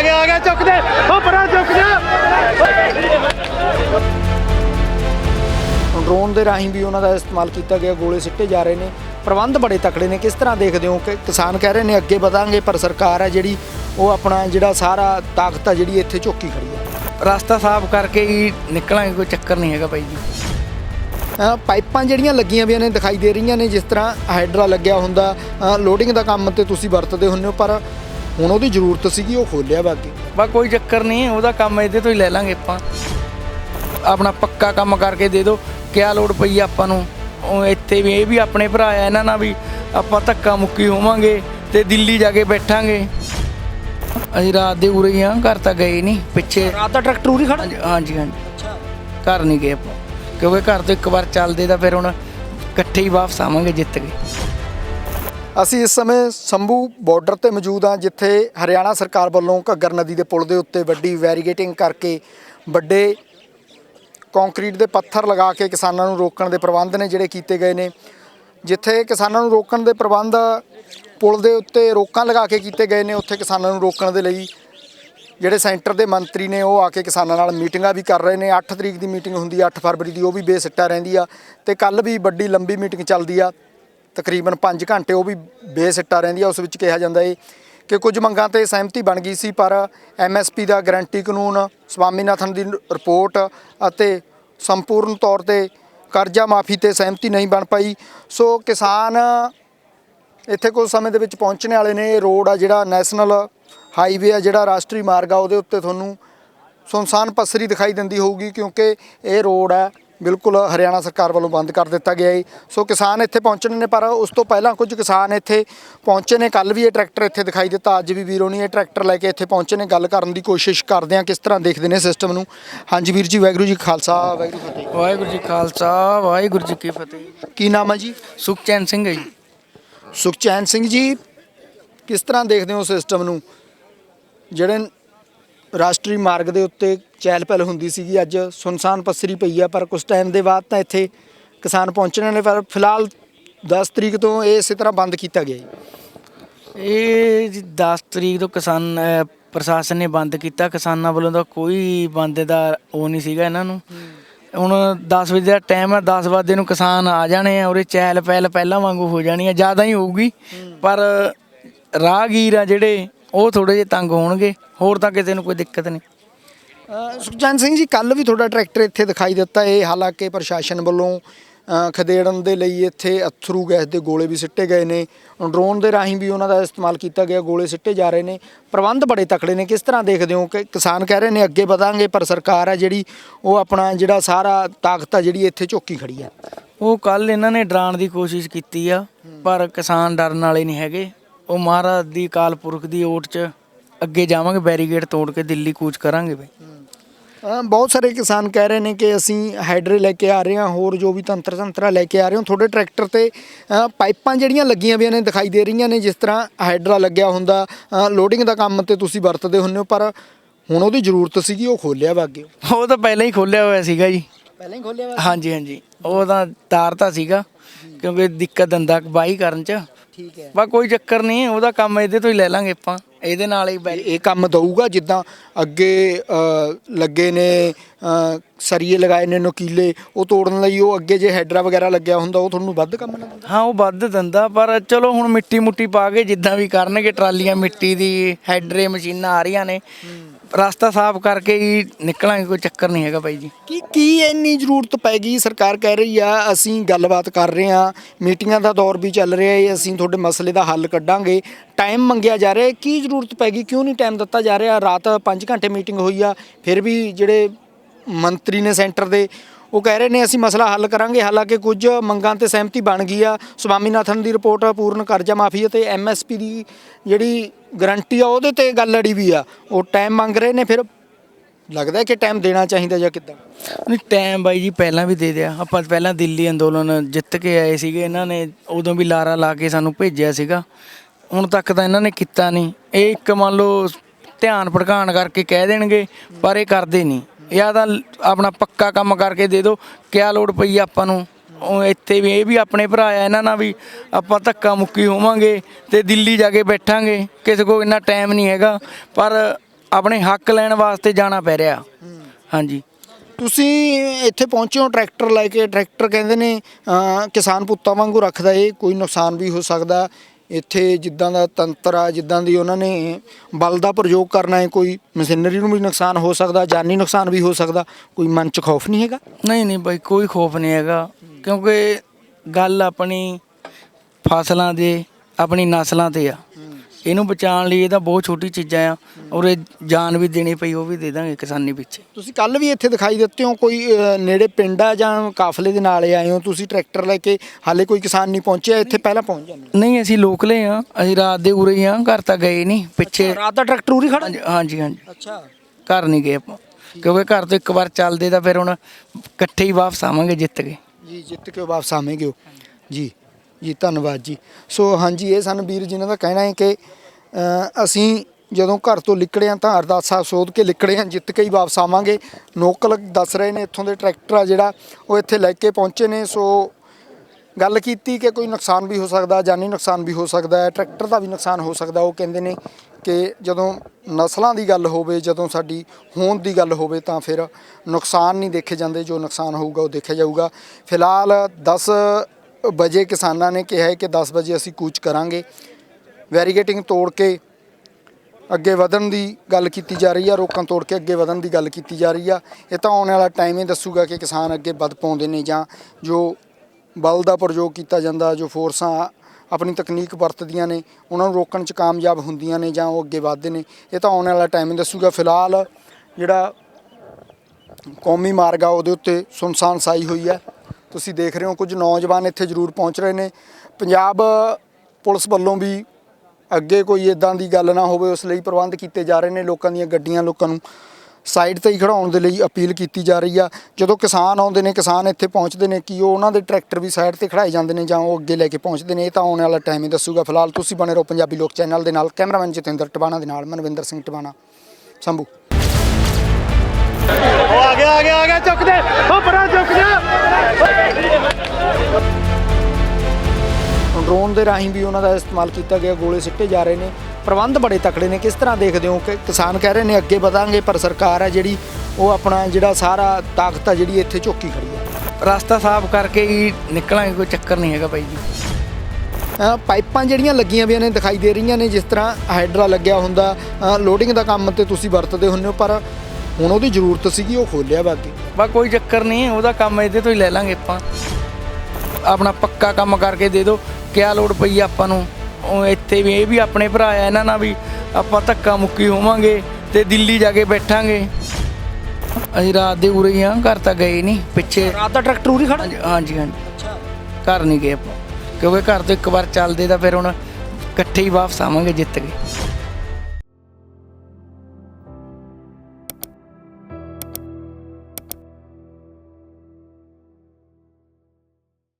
ਆ ਗਿਆ ਆ ਗਿਆ ਚੁੱਕ ਦੇ ਉਹ ਪਰਾਂ ਚੁੱਕ ਜਾ ਡਰੋਨ ਦੇ ਰਾਹੀਂ ਵੀ ਉਹਨਾਂ ਦਾ ਇਸਤੇਮਾਲ ਕੀਤਾ ਗਿਆ ਗੋਲੇ ਸਿੱਟੇ ਜਾ ਰਹੇ ਨੇ। ਪ੍ਰਬੰਧ ਬੜੇ ਤਕੜੇ ਨੇ। ਕਿਸ ਤਰ੍ਹਾਂ ਦੇਖਦੇ ਹੋ ਕਿ ਕਿਸਾਨ ਕਹਿ ਰਹੇ ਨੇ ਅੱਗੇ ਵਧਾਂਗੇ ਪਰ ਸਰਕਾਰ ਹੈ ਜਿਹੜੀ ਉਹ ਆਪਣਾ ਜਿਹੜਾ ਸਾਰਾ ਤਾਕਤ ਆ ਜਿਹੜੀ ਇੱਥੇ ਝੋਕੀ ਖੜੀ ਹੈ। ਰਸਤਾ ਸਾਫ਼ ਕਰਕੇ ਹੀ ਨਿਕਲਾਂਗੇ ਕੋਈ ਚੱਕਰ ਨਹੀਂ ਹੈਗਾ ਬਾਈ ਜੀ। ਪਾਈਪਾਂ ਜਿਹੜੀਆਂ ਲੱਗੀਆਂ ਵੀਆਂ ਨੇ ਦਿਖਾਈ ਦੇ ਰਹੀਆਂ ਨੇ ਜਿਸ ਤਰ੍ਹਾਂ ਹਾਈਡਰਾ ਲੱਗਿਆ ਹੁੰਦਾ। ਲੋਡਿੰਗ ਦਾ ਕੰਮ ਤੇ ਤੁਸੀਂ ਵਰਤਦੇ ਹੁੰਦੇ ਹੋ ਪਰ ਹੁਣ ਉਹਦੀ ਜ਼ਰੂਰਤ ਸੀਗੀ ਉਹ ਖੋਲਿਆ ਅੱਗੇ ਬਾ ਕੋਈ ਚੱਕਰ ਨਹੀਂ ਉਹਦਾ ਕੰਮ ਇਹਦੇ ਤੋਂ ਹੀ ਲੈ ਲਾਂਗੇ ਆਪਾਂ। ਆਪਣਾ ਪੱਕਾ ਕੰਮ ਕਰਕੇ ਦੇ ਦਿਓ ਕਿਆ ਲੋੜ ਪਈ ਆ ਆਪਾਂ ਨੂੰ। ਉਹ ਇੱਥੇ ਵੀ ਇਹ ਵੀ ਆਪਣੇ ਭਰਾ ਆ ਇਹਨਾਂ ਨਾਲ ਵੀ ਆਪਾਂ ਧੱਕਾ ਮੁੱਕੀ ਹੋਵਾਂਗੇ ਤੇ ਦਿੱਲੀ ਜਾ ਕੇ ਬੈਠਾਂਗੇ। ਅਸੀਂ ਰਾਤ ਦੇ ਉਰੇ ਹੀ ਆ ਘਰ ਤਾਂ ਗਏ ਨਹੀਂ ਪਿੱਛੇ। ਰਾਤ ਦਾ ਟਰੈਕਟਰ ਉਰੀ ਖੜਾ? ਹਾਂਜੀ ਹਾਂਜੀ ਹਾਂਜੀ। ਘਰ ਨਹੀਂ ਗਏ ਆਪਾਂ ਕਿਉਂਕਿ ਘਰ ਤੋਂ ਇੱਕ ਵਾਰ ਚੱਲਦੇ ਤਾਂ ਫਿਰ ਹੁਣ ਇਕੱਠੇ ਹੀ ਵਾਪਸ ਆਵਾਂਗੇ ਜਿੱਤ ਕੇ। ਅਸੀਂ ਇਸ ਸਮੇਂ ਸੰਭੂ ਬਾਰਡਰ ਤੇ ਮੌਜੂਦ ਹਾਂ, ਜਿੱਥੇ ਹਰਿਆਣਾ ਸਰਕਾਰ ਵੱਲੋਂ ਘੱਗਰ ਨਦੀ ਦੇ ਪੁਲ ਦੇ ਉੱਤੇ ਵੱਡੀ ਵੈਰੀਗੇਟਿੰਗ ਕਰਕੇ ਵੱਡੇ ਕੰਕਰੀਟ ਦੇ ਪੱਥਰ ਲਗਾ ਕੇ ਕਿਸਾਨਾਂ ਨੂੰ ਰੋਕਣ ਦੇ ਪ੍ਰਬੰਧ ਨੇ ਜਿਹੜੇ ਕੀਤੇ ਗਏ ਨੇ, ਜਿੱਥੇ ਕਿਸਾਨਾਂ ਨੂੰ ਰੋਕਣ ਦੇ ਪ੍ਰਬੰਧ ਪੁਲ ਦੇ ਉੱਤੇ ਰੋਕਾਂ ਲਗਾ ਕੇ ਕੀਤੇ ਗਏ ਨੇ, ਉੱਥੇ ਕਿਸਾਨਾਂ ਨੂੰ ਰੋਕਣ ਦੇ ਲਈ ਜਿਹੜੇ ਸੈਂਟਰ ਦੇ ਮੰਤਰੀ ਨੇ ਉਹ ਆ ਕੇ ਕਿਸਾਨਾਂ ਨਾਲ ਮੀਟਿੰਗਾਂ ਵੀ ਕਰ ਰਹੇ ਨੇ। 8 ਤਰੀਕ ਦੀ ਮੀਟਿੰਗ ਹੁੰਦੀ ਹੈ 8 ਫਰਵਰੀ ਦੀ, ਉਹ ਵੀ ਬੇਸਿੱਟਾ ਰਹਿੰਦੀ ਆ ਤੇ ਕੱਲ ਵੀ ਵੱਡੀ ਲੰਬੀ ਮੀਟਿੰਗ ਚੱਲਦੀ ਆ। ਤਕਰੀਬਨ 5 ਘੰਟੇ ਉਹ ਵੀ ਬੇਸਿੱਟਾ ਰਹਿੰਦੀ ਆ, ਉਸ ਵਿੱਚ ਕਿਹਾ ਜਾਂਦਾ ਏ ਕਿ ਕੁਝ ਮੰਗਾਂ ਤੇ ਸਹਿਮਤੀ ਬਣ ਗਈ ਸੀ, ਪਰ ਐਮਐਸਪੀ ਦਾ ਗਰੰਟੀ ਕਾਨੂੰਨ, ਸਵਾਮੀਨਾਥਨ ਦੀ ਰਿਪੋਰਟ ਅਤੇ ਸੰਪੂਰਨ ਤੌਰ ਤੇ ਕਰਜ਼ਾ ਮਾਫੀ ਤੇ ਸਹਿਮਤੀ ਨਹੀਂ ਬਣ ਪਾਈ। ਸੋ ਕਿਸਾਨ ਇੱਥੇ ਕੁਝ ਸਮੇਂ ਦੇ ਵਿੱਚ ਪਹੁੰਚਣੇ ਵਾਲੇ ਨੇ, ਇਹ ਰੋਡ ਆ ਜਿਹੜਾ ਨੈਸ਼ਨਲ ਹਾਈਵੇ ਆ, ਜਿਹੜਾ ਰਾਸ਼ਟਰੀ ਮਾਰਗ ਆ, ਉਹਦੇ ਉੱਤੇ ਤੁਹਾਨੂੰ ਸੁਨਸਾਨ ਪਸਰੀ ਦਿਖਾਈ ਦਿੰਦੀ ਹੋਊਗੀ, ਕਿਉਂਕਿ ਇਹ ਰੋਡ ਹੈ ਬਿਲਕੁਲ ਹਰਿਆਣਾ ਸਰਕਾਰ ਵੱਲੋਂ ਬੰਦ ਕਰ ਦਿੱਤਾ ਗਿਆ ਹੈ ਸੋ ਕਿਸਾਨ ਇੱਥੇ ਪਹੁੰਚਣੇ ਨੇ ਪਰ ਉਸ ਤੋਂ ਪਹਿਲਾਂ ਕੁਝ ਕਿਸਾਨ ਇੱਥੇ ਪਹੁੰਚੇ ਨੇ। ਕੱਲ ਵੀ ਇਹ ਟਰੈਕਟਰ ਇੱਥੇ ਦਿਖਾਈ ਦਿੱਤਾ ਅੱਜ ਵੀ ਵੀਰੋ ਨਹੀਂ ਇਹ ਟਰੈਕਟਰ ਲੈ ਕੇ ਇੱਥੇ ਪਹੁੰਚੇ ਨੇ। ਗੱਲ ਕਰਨ ਦੀ ਕੋਸ਼ਿਸ਼ ਕਰਦੇ ਆ ਕਿਸ ਤਰ੍ਹਾਂ ਦੇਖਦੇ ਨੇ ਸਿਸਟਮ ਨੂੰ। ਹਾਂਜੀ ਵੀਰ ਜੀ ਵਾਹਿਗੁਰੂ ਜੀ ਖਾਲਸਾ ਵਾਹਿਗੁਰੂ ਫਤਿਹ। ਵਾਹਿਗੁਰੂ ਜੀ ਖਾਲਸਾ ਵਾਹਿਗੁਰੂ ਜੀ ਕੀ ਫਤਿਹ। ਕੀ ਨਾਮ ਹੈ ਜੀ? ਸੁਖਚੈਨ ਸਿੰਘ ਹੈ ਜੀ। ਸੁਖਚੈਨ ਸਿੰਘ ਜੀ ਕਿਸ ਤਰ੍ਹਾਂ ਦੇਖਦੇ ਹੋ ਸਿਸਟਮ ਨੂੰ? ਜਿਹੜੇ ਰਾਸ਼ਟਰੀ ਮਾਰਗ ਦੇ ਉੱਤੇ ਚਹਿਲ ਪਹਿਲ ਹੁੰਦੀ ਸੀਗੀ। ਅੱਜ ਸੁਨਸਾਨ ਪਸਰੀ ਪਈ ਆ ਪਰ ਕੁਝ ਟਾਈਮ ਦੇ ਬਾਅਦ ਤਾਂ ਇੱਥੇ ਕਿਸਾਨ ਪਹੁੰਚਣੇ ਨੇ ਪਰ ਫਿਲਹਾਲ 10 ਤਰੀਕ ਤੋਂ ਇਹ ਇਸੇ ਤਰ੍ਹਾਂ ਬੰਦ ਕੀਤਾ ਗਿਆ ਇਹ ਜੀ 10 ਤਰੀਕ ਤੋਂ ਕਿਸਾਨ ਪ੍ਰਸ਼ਾਸਨ ਨੇ ਬੰਦ ਕੀਤਾ। ਕਿਸਾਨਾਂ ਵੱਲੋਂ ਤਾਂ ਕੋਈ ਬੰਦ ਦਾ ਉਹ ਨਹੀਂ ਸੀਗਾ ਇਹਨਾਂ ਨੂੰ। ਹੁਣ 10 ਵਜੇ ਦਾ ਟਾਈਮ ਹੈ 10 ਵਜੇ ਨੂੰ ਕਿਸਾਨ ਆ ਜਾਣੇ ਆ ਉਰੇ ਚਹਿਲ ਪਹਿਲ ਪਹਿਲਾਂ ਵਾਂਗੂ ਹੋ ਜਾਣੀ ਆ ਜ਼ਿਆਦਾ ਹੀ ਹੋਊਗੀ। ਪਰ ਰਾਹਗੀਰ ਆ ਜਿਹੜੇ ਉਹ ਥੋੜੇ ਜਿਹੇ ਤੰਗ ਹੋਣਗੇ ਹੋਰ ਤਾਂ ਕਿਸੇ ਨੂੰ ਕੋਈ ਦਿੱਕਤ ਨਹੀਂ। ਅ, ਸੁਖਚੈਨ ਸਿੰਘ ਜੀ ਕੱਲ ਵੀ ਤੁਹਾਡਾ ਟਰੈਕਟਰ ਇੱਥੇ ਦਿਖਾਈ ਦਿੱਤਾ। ਇਹ ਹਾਲਾਂਕਿ ਪ੍ਰਸ਼ਾਸਨ ਵੱਲੋਂ ਖਦੇੜਨ ਦੇ ਲਈ ਇੱਥੇ ਅਥਰੂ ਗੈਸ ਦੇ ਗੋਲੇ ਵੀ ਸਿੱਟੇ ਗਏ ਨੇ। ਡਰੋਨ ਦੇ ਰਾਹੀਂ ਵੀ ਉਹਨਾਂ ਦਾ ਇਸਤੇਮਾਲ ਕੀਤਾ ਗਿਆ ਗੋਲੇ ਸਿੱਟੇ ਜਾ ਰਹੇ ਨੇ। ਪ੍ਰਬੰਧ ਬੜੇ ਤਕੜੇ ਨੇ। ਕਿਸ ਤਰ੍ਹਾਂ ਦੇਖਦੇ ਹੋ ਕਿ ਕਿਸਾਨ ਕਹਿ ਰਹੇ ਨੇ ਅੱਗੇ ਵਧਾਂਗੇ ਪਰ ਸਰਕਾਰ ਹੈ ਜਿਹੜੀ ਉਹ ਆਪਣਾ ਜਿਹੜਾ ਸਾਰਾ ਤਾਕਤ ਆ ਜਿਹੜੀ ਇੱਥੇ ਝੋਕੀ ਖੜੀ ਹੈ ਉਹ ਕੱਲ ਇਹਨਾਂ ਨੇ ਡਰਾਉਣ ਦੀ ਕੋਸ਼ਿਸ਼ ਕੀਤੀ ਆ ਪਰ ਕਿਸਾਨ ਡਰਨ ਵਾਲੇ ਨਹੀਂ ਹੈਗੇ। ਉਹ ਮਹਾਰਾਜ ਦੀ ਕਾਲ ਪੁਰਖ ਦੀ ਓਟ 'ਚ ਅੱਗੇ ਜਾਵਾਂਗੇ ਬੈਰੀਗੇਡ ਤੋੜ ਕੇ ਦਿੱਲੀ ਕੂਚ ਕਰਾਂਗੇ ਬਈ। ਬਹੁਤ ਸਾਰੇ ਕਿਸਾਨ ਕਹਿ ਰਹੇ ਨੇ ਕਿ ਅਸੀਂ ਹਾਈਡਰੇ ਲੈ ਕੇ ਆ ਰਹੇ ਹਾਂ ਹੋਰ ਜੋ ਵੀ ਤੰਤਰ ਤੰਤਰਾ ਲੈ ਕੇ ਆ ਰਹੇ ਹਾਂ। ਤੁਹਾਡੇ ਟਰੈਕਟਰ ਤੇ ਅ, ਪਾਈਪਾਂ ਜਿਹੜੀਆਂ ਲੱਗੀਆਂ ਵੀਆਂ ਨੇ ਦਿਖਾਈ ਦੇ ਰਹੀਆਂ ਨੇ ਜਿਸ ਤਰ੍ਹਾਂ ਹਾਈਡਰਾ ਲੱਗਿਆ ਹੁੰਦਾ ਲੋਡਿੰਗ ਦਾ ਕੰਮ ਤੇ ਤੁਸੀਂ ਵਰਤਦੇ ਹੁੰਦੇ ਹੋ ਪਰ ਹੁਣ ਉਹਦੀ ਜ਼ਰੂਰਤ ਸੀਗੀ ਉਹ ਖੋਲਿਆ ਵਾ ਅੱਗੇ। ਉਹ ਤਾਂ ਪਹਿਲਾਂ ਹੀ ਖੋਲਿਆ ਹੋਇਆ ਸੀਗਾ ਜੀ। ਪਹਿਲਾਂ ਹੀ ਖੋਲਿਆ ਹਾਂਜੀ ਹਾਂਜੀ। ਉਹ ਤਾਂ ਤਾਰ ਤਾਂ ਸੀਗਾ ਕਿਉਂਕਿ ਦਿੱਕਤ ਦੰਦਾ ਬਾਈ ਕਰਨ 'ਚ। ਠੀਕ ਹੈ। ਬਾ ਕੋਈ ਚੱਕਰ ਨਹੀਂ ਉਹਦਾ ਕੰਮ ਇਹਦੇ ਤੋਂ ਹੀ ਲੈ ਲਾਂਗੇ ਆਪਾਂ ਇਹਦੇ ਨਾਲ ਹੀ ਇਹ ਕੰਮ ਦਊਗਾ ਜਿੱਦਾਂ ਅੱਗੇ ਅ, ਲੱਗੇ ਨੇ ਅ, ਸਰੀਏ ਲਗਾਏ ਨੇ ਨਕੀਲੇ ਉਹ ਤੋੜਨ ਲਈ ਉਹ ਅੱਗੇ ਜੇ ਹੈਡਰਾ ਵਗੈਰਾ ਲੱਗਿਆ ਹੁੰਦਾ ਉਹ ਤੁਹਾਨੂੰ ਵੱਧ ਕੰਮ ਨਾ ਦਿੰਦਾ? ਹਾਂ ਉਹ ਵੱਧ ਦਿੰਦਾ ਪਰ ਚਲੋ ਹੁਣ ਮਿੱਟੀ ਮੁੱਟੀ ਪਾ ਕੇ ਜਿੱਦਾਂ ਵੀ ਕਰਨਗੇ ਟਰਾਲੀਆਂ ਮਿੱਟੀ ਦੀ ਹੈਡਰੇ ਮਸ਼ੀਨਾਂ ਆ ਰਹੀਆਂ ਨੇ ਰਸਤਾ ਸਾਫ਼ ਕਰਕੇ ਹੀ ਨਿਕਲਾਂਗੇ, ਕੋਈ ਚੱਕਰ ਨਹੀਂ ਹੈਗਾ ਬਾਈ ਜੀ। ਕੀ ਕੀ ਇੰਨੀ ਜ਼ਰੂਰਤ ਪੈ ਗਈ? ਸਰਕਾਰ ਕਹਿ ਰਹੀ ਆ, ਅਸੀਂ ਗੱਲਬਾਤ ਕਰ ਰਹੇ ਆ ਮੀਟਿੰਗਾਂ ਦਾ ਦੌਰ ਵੀ ਚੱਲ ਰਿਹਾ ਹੈ ਅਸੀਂ ਤੁਹਾਡੇ ਮਸਲੇ ਦਾ ਹੱਲ ਕੱਢਾਂਗੇ। ਟਾਈਮ ਮੰਗਿਆ ਜਾ ਰਿਹਾ ਹੈ ਕੀ ਜ਼ਰੂਰਤ ਪੈ ਗਈ? ਕਿਉਂ ਨਹੀਂ ਟਾਈਮ ਦਿੱਤਾ ਜਾ ਰਿਹਾ? ਰਾਤ 5 ਘੰਟੇ ਮੀਟਿੰਗ ਹੋਈ ਆ, ਫਿਰ ਵੀ ਜਿਹੜੇ ਮੰਤਰੀ ਨੇ ਸੈਂਟਰ ਦੇ ਉਹ ਕਹਿ ਰਹੇ ਨੇ, ਅਸੀਂ ਮਸਲਾ ਹੱਲ ਕਰਾਂਗੇ। ਹਾਲਾਂਕਿ ਕੁਝ ਮੰਗਾਂ ਤੇ ਸਹਿਮਤੀ ਬਣ ਗਈ ਆ। ਸਵਾਮੀਨਾਥਨ ਦੀ ਰਿਪੋਰਟ ਪੂਰਨ ਕਰਜ਼ਾ ਮਾਫੀ ਅਤੇ ਐਮਐਸਪੀ ਦੀ ਜਿਹੜੀ ਗਰੰਟੀ ਆ, ਉਹਦੇ ਤੇ ਗੱਲ ਅੜੀ ਵੀ ਆ। ਉਹ ਟਾਈਮ ਮੰਗ ਰਹੇ ਨੇ, ਫਿਰ ਲੱਗਦਾ ਕਿ ਟਾਈਮ ਦੇਣਾ ਚਾਹੀਦਾ ਜਾਂ ਕਿੱਦਾਂ? ਨਹੀਂ ਟਾਈਮ ਬਾਈ ਜੀ ਪਹਿਲਾਂ ਵੀ ਦੇ ਦਿਆ। ਆਪਾਂ ਪਹਿਲਾਂ ਦਿੱਲੀ ਅੰਦੋਲਨ ਜਿੱਤ ਕੇ ਆਏ ਸੀਗੇ। ਇਹਨਾਂ ਨੇ ਉਦੋਂ ਵੀ ਲਾਰਾ ਲਾ ਕੇ ਸਾਨੂੰ ਭੇਜਿਆ ਸੀਗਾ। ਹੁਣ ਤੱਕ ਤਾਂ ਇਹਨਾਂ ਨੇ ਕੀਤਾ ਨਹੀਂ। ਇਹ ਇੱਕ ਮੰਨ ਲਓ ਧਿਆਨ ਭੜਕਾਣ ਕਰਕੇ ਕਹਿ ਦੇਣਗੇ, ਪਰ ਇਹ ਕਰਦੇ ਨਹੀਂ। ਜਾਂ ਤਾਂ ਆਪਣਾ ਪੱਕਾ ਕੰਮ ਕਰਕੇ ਦੇ ਦਿਓ। ਕਿਆ ਲੋੜ ਪਈ ਆ ਆਪਾਂ ਨੂੰ? ਉਹ ਇੱਥੇ ਵੀ, ਇਹ ਵੀ ਆਪਣੇ ਭਰਾ ਆ, ਇਹਨਾਂ ਨਾਲ ਵੀ ਆਪਾਂ ਧੱਕਾ ਮੁੱਕੀ ਹੋਵਾਂਗੇ ਤੇ ਦਿੱਲੀ ਜਾ ਕੇ ਬੈਠਾਂਗੇ। ਕਿਸੇ ਕੋਲ ਇੰਨਾ ਟਾਈਮ ਨਹੀਂ ਹੈਗਾ, ਪਰ ਆਪਣੇ ਹੱਕ ਲੈਣ ਵਾਸਤੇ ਜਾਣਾ ਪੈ ਰਿਹਾ। ਹਾਂਜੀ। ਤੁਸੀਂ ਇੱਥੇ ਪਹੁੰਚੇ ਹੋ ਟਰੈਕਟਰ ਲੈ ਕੇ? ਟਰੈਕਟਰ ਕਹਿੰਦੇ ਨੇ ਕਿਸਾਨ ਪੁੱਤਾਂ ਵਾਂਗੂ ਰੱਖਦਾ ਏ, ਕੋਈ ਨੁਕਸਾਨ ਵੀ ਹੋ ਸਕਦਾ। ਇੱਥੇ ਜਿੱਦਾਂ ਦਾ ਤੰਤਰ ਆ, ਜਿੱਦਾਂ ਦੀ ਉਹਨਾਂ ਨੇ ਬਲ ਦਾ ਪ੍ਰਯੋਗ ਕਰਨਾ ਹੈ, ਕੋਈ ਮਸ਼ੀਨਰੀ ਨੂੰ ਵੀ ਨੁਕਸਾਨ ਹੋ ਸਕਦਾ, ਜਾਨੀ ਨੁਕਸਾਨ ਵੀ ਹੋ ਸਕਦਾ, ਕੋਈ ਮਨ ਚ ਖੌਫ ਨਹੀਂ ਹੈਗਾ? ਨਹੀਂ ਨਹੀਂ ਬਾਈ, ਕੋਈ ਖੌਫ ਨਹੀਂ ਹੈਗਾ, ਕਿਉਂਕਿ ਗੱਲ ਆਪਣੀ ਫਸਲਾਂ ਦੇ, ਆਪਣੀ ਨਸਲਾਂ ਤੇ ਆ। ਇਹਨੂੰ ਬਚਾਉਣ ਲਈ ਇਹ ਤਾਂ ਬਹੁਤ ਛੋਟੀ ਚੀਜ਼ਾਂ ਆ ਔਰ ਇਹ ਜਾਨ ਵੀ ਦੇਣੀ ਪਈ ਉਹ ਵੀ ਦੇ ਦਾਂਗੇ ਕਿਸਾਨੀ ਪਿੱਛੇ ਤੁਸੀਂ ਕੱਲ ਵੀ ਇੱਥੇ ਦਿਖਾਈ ਦਿੱਤੇ ਹੋ ਕੋਈ ਨੇੜੇ ਪਿੰਡ ਆ ਜਾਂ ਕਾਫਲੇ ਦੇ ਨਾਲ ਆਏ ਹੋ? ਤੁਸੀਂ ਟਰੈਕਟਰ ਲੈ ਕੇ ਹਾਲੇ ਕੋਈ ਕਿਸਾਨ ਨਹੀਂ ਪਹੁੰਚਿਆ ਇੱਥੇ ਪਹਿਲਾਂ ਪਹੁੰਚ ਜਾਂਦੇ ਨਹੀਂ ਅਸੀਂ ਲੋਕਲੇ ਆ ਅਸੀਂ ਰਾਤ ਦੇ ਉਰੇ ਹੀ ਆ ਘਰ ਤਾਂ ਗਏ ਨਹੀਂ ਪਿੱਛੇ। ਰਾਤ ਦਾ ਟਰੈਕਟਰ ਉਰੀ ਖੜਾ? ਹਾਂਜੀ ਹਾਂਜੀ ਹਾਂਜੀ। ਅੱਛਾ। ਘਰ ਨਹੀਂ ਗਏ ਆਪਾਂ ਕਿਉਂਕਿ ਘਰ ਤੋਂ ਇੱਕ ਵਾਰ ਚੱਲਦੇ ਤਾਂ ਫਿਰ ਹੁਣ ਇਕੱਠੇ ਹੀ ਵਾਪਸ ਆਵਾਂਗੇ ਜਿੱਤ ਕੇ। ਜੀ ਜਿੱਤ ਕੇ ਵਾਪਸ ਆਵੇਂਗੇ ਹੋ ਜੀ। ਜੀ, ਧੰਨਵਾਦ ਜੀ। ਸੋ ਹਾਂਜੀ, ਇਹ ਸਨ ਵੀਰ ਜਿਨ੍ਹਾਂ ਦਾ ਕਹਿਣਾ ਹੈ ਕਿ ਅਸੀਂ ਜਦੋਂ ਘਰ ਤੋਂ ਨਿਕਲੇ ਹਾਂ ਤਾਂ ਅਰਦਾਸਾ ਸੋਧ ਕੇ ਨਿਕਲੇ ਹਾਂ, ਜਿੱਤ ਕੇ ਹੀ ਵਾਪਸ ਆਵਾਂਗੇ। ਨੋਕਲ ਦੱਸ ਰਹੇ ਨੇ ਇੱਥੋਂ ਦੇ ਟਰੈਕਟਰ ਆ ਜਿਹੜਾ, ਉਹ ਇੱਥੇ ਲੈ ਕੇ ਪਹੁੰਚੇ ਨੇ। ਸੋ ਗੱਲ ਕੀਤੀ ਕਿ ਕੋਈ ਨੁਕਸਾਨ ਵੀ ਹੋ ਸਕਦਾ ਜਾਨੀ ਨੁਕਸਾਨ ਵੀ ਹੋ ਸਕਦਾ ਹੈ ਟਰੈਕਟਰ ਦਾ ਵੀ ਨੁਕਸਾਨ ਹੋ ਸਕਦਾ, ਉਹ ਕਹਿੰਦੇ ਨੇ ਕਿ ਜਦੋਂ ਨਸਲਾਂ ਦੀ ਗੱਲ ਹੋਵੇ, ਜਦੋਂ ਸਾਡੀ ਹੋਂਦ ਦੀ ਗੱਲ ਹੋਵੇ, ਤਾਂ ਫਿਰ ਨੁਕਸਾਨ ਨਹੀਂ ਦੇਖੇ ਜਾਂਦੇ। ਜੋ ਨੁਕਸਾਨ ਹੋਊਗਾ, ਉਹ ਦੇਖਿਆ ਜਾਊਗਾ। ਫਿਲਹਾਲ 10 ਵਜੇ ਕਿਸਾਨਾਂ ਨੇ ਕਿਹਾ ਹੈ ਕਿ 10 ਵਜੇ ਅਸੀਂ ਕੂਚ ਕਰਾਂਗੇ। ਵੈਰੀਗੇਟਿੰਗ ਤੋੜ ਕੇ ਅੱਗੇ ਵਧਣ ਦੀ ਗੱਲ ਕੀਤੀ ਜਾ ਰਹੀ ਆ, ਰੋਕਾਂ ਤੋੜ ਕੇ ਅੱਗੇ ਵਧਣ ਦੀ ਗੱਲ ਕੀਤੀ ਜਾ ਰਹੀ ਆ। ਇਹ ਤਾਂ ਆਉਣ ਵਾਲਾ ਟਾਈਮ ਹੀ ਦੱਸੂਗਾ ਕਿ ਕਿਸਾਨ ਅੱਗੇ ਵੱਧ ਪਾਉਂਦੇ ਨੇ ਜਾਂ ਜੋ ਬਲ ਦਾ ਪ੍ਰਯੋਗ ਕੀਤਾ ਜਾਂਦਾ, ਜੋ ਫੋਰਸਾਂ ਆਪਣੀ ਤਕਨੀਕ ਵਰਤਦੀਆਂ ਨੇ, ਉਹਨਾਂ ਨੂੰ ਰੋਕਣ 'ਚ ਕਾਮਯਾਬ ਹੁੰਦੀਆਂ ਨੇ ਜਾਂ ਉਹ ਅੱਗੇ ਵੱਧਦੇ ਨੇ। ਇਹ ਤਾਂ ਆਉਣ ਵਾਲਾ ਟਾਈਮ ਹੀ ਦੱਸੂਗਾ। ਫਿਲਹਾਲ ਜਿਹੜਾ ਕੌਮੀ ਮਾਰਗ ਆ, ਉਹਦੇ ਉੱਤੇ ਸੁਨਸਾਨ ਸਾਈ ਹੋਈ ਹੈ ਤੁਸੀਂ ਦੇਖ ਰਹੇ ਹੋ ਕੁਝ ਨੌਜਵਾਨ ਇੱਥੇ ਜ਼ਰੂਰ ਪਹੁੰਚ ਰਹੇ ਨੇ। ਪੰਜਾਬ ਪੁਲਿਸ ਵੱਲੋਂ ਵੀ ਅੱਗੇ ਕੋਈ ਇਦਾਂ ਦੀ ਗੱਲ ਨਾ ਹੋਵੇ, ਉਸ ਲਈ ਪ੍ਰਬੰਧ ਕੀਤੇ ਜਾ ਰਹੇ ਨੇ ਲੋਕਾਂ ਦੀਆਂ ਗੱਡੀਆਂ ਲੋਕਾਂ ਨੂੰ ਸਾਈਡ ਤੇ ਹੀ ਖੜਾਉਣ ਦੇ ਲਈ ਅਪੀਲ ਕੀਤੀ ਜਾ ਰਹੀ ਆ। ਜਦੋਂ ਕਿਸਾਨ ਆਉਂਦੇ ਨੇ, ਕਿਸਾਨ ਇੱਥੇ ਪਹੁੰਚਦੇ ਨੇ, ਕਿ ਉਹ ਉਹਨਾਂ ਦੇ ਟਰੈਕਟਰ ਵੀ ਸਾਈਡ ਤੇ ਖੜਾਏ ਜਾਂਦੇ ਨੇ ਜਾਂ ਉਹ ਅੱਗੇ ਲੈ ਕੇ ਪਹੁੰਚਦੇ ਨੇ, ਇਹ ਤਾਂ ਆਉਣ ਵਾਲਾ ਟਾਈਮ ਹੀ ਦੱਸੂਗਾ। ਫਿਲਹਾਲ ਤੁਸੀਂ ਬਣੇ ਰਹੋ ਪੰਜਾਬੀ ਲੋਕ ਚੈਨਲ ਦੇ ਨਾਲ। ਕੈਮਰਾਮੈਨ ਜਤਿੰਦਰ ਟਵਾਣਾ ਦੇ ਨਾਲ, ਮਨਵਿੰਦਰ ਸਿੰਘ ਟਵਾਣਾ, ਸੰਭੂ। ਉਹ ਆ ਗਿਆ ਆ ਗਿਆ ਆ ਗਿਆ, ਚੁੱਕ ਦੇ। ਉਹ ਡਰੋਨ ਦੇ ਰਾਹੀਂ ਵੀ ਉਹਨਾਂ ਦਾ ਇਸਤੇਮਾਲ ਕੀਤਾ ਗਿਆ ਗੋਲੇ ਸਿੱਟੇ ਜਾ ਰਹੇ ਨੇ। ਪ੍ਰਬੰਧ ਬੜੇ ਤਕੜੇ ਨੇ। ਕਿਸ ਤਰ੍ਹਾਂ ਦੇਖਦੇ ਹੋ ਕਿ ਕਿਸਾਨ ਕਹਿ ਰਹੇ ਨੇ ਅੱਗੇ ਵਧਾਂਗੇ ਪਰ ਸਰਕਾਰ ਹੈ ਜਿਹੜੀ ਉਹ ਆਪਣਾ ਜਿਹੜਾ ਸਾਰਾ ਤਾਕਤ ਆ ਜਿਹੜੀ ਇੱਥੇ ਝੋਕੀ ਖੜੀ ਹੈ। ਰਸਤਾ ਸਾਫ਼ ਕਰਕੇ ਹੀ ਨਿਕਲਾਂਗੇ ਕੋਈ ਚੱਕਰ ਨਹੀਂ ਹੈਗਾ ਬਾਈ ਜੀ। ਪਾਈਪਾਂ ਜਿਹੜੀਆਂ ਲੱਗੀਆਂ ਹੋਈਆਂ ਨੇ ਦਿਖਾਈ ਦੇ ਰਹੀਆਂ ਨੇ ਜਿਸ ਤਰ੍ਹਾਂ ਹਾਈਡਰਾ ਲੱਗਿਆ ਹੁੰਦਾ ਲੋਡਿੰਗ ਦਾ ਕੰਮ ਤੇ ਤੁਸੀਂ ਵਰਤਦੇ ਹੁੰਦੇ ਹੋ ਪਰ ਹੁਣ ਉਹਦੀ ਜ਼ਰੂਰਤ ਸੀਗੀ ਉਹ ਖੋਲਿਆ ਵਾ ਅੱਗੇ। ਬਾ ਕੋਈ ਚੱਕਰ ਨਹੀਂ ਉਹਦਾ ਕੰਮ ਇਹਦੇ ਤੋਂ ਹੀ ਲੈ ਲਾਂਗੇ ਆਪਾਂ। ਆਪਣਾ ਪੱਕਾ ਕੰਮ ਕਰਕੇ ਦੇ ਦਿਓ। ਕਿਆ ਲੋੜ ਪਈ ਆਪਾਂ ਨੂੰ? ਉਹ ਇੱਥੇ ਵੀ ਇਹ ਵੀ ਆਪਣੇ ਭਰਾ ਆ ਇਹਨਾਂ ਨਾਲ ਵੀ ਆਪਾਂ ਧੱਕਾ ਮੁੱਕੀ ਹੋਵਾਂਗੇ ਤੇ ਦਿੱਲੀ ਜਾ ਕੇ ਬੈਠਾਂਗੇ। ਅਸੀਂ ਰਾਤ ਦੇ ਉਰੇ ਹੀ ਆ ਘਰ ਤਾਂ ਗਏ ਨਹੀਂ ਪਿੱਛੇ। ਰਾਤ ਦਾ ਟਰੈਕਟਰ ਉਰੀ ਖੜਾ? ਹਾਂਜੀ ਹਾਂਜੀ ਹਾਂਜੀ। ਘਰ ਨਹੀਂ ਗਏ ਆਪਾਂ ਕਿਉਂਕਿ ਘਰ ਤੋਂ ਇੱਕ ਵਾਰ ਚੱਲਦੇ ਤਾਂ ਫਿਰ ਹੁਣ ਇਕੱਠੇ ਹੀ ਵਾਪਸ ਆਵਾਂਗੇ ਜਿੱਤ ਕੇ।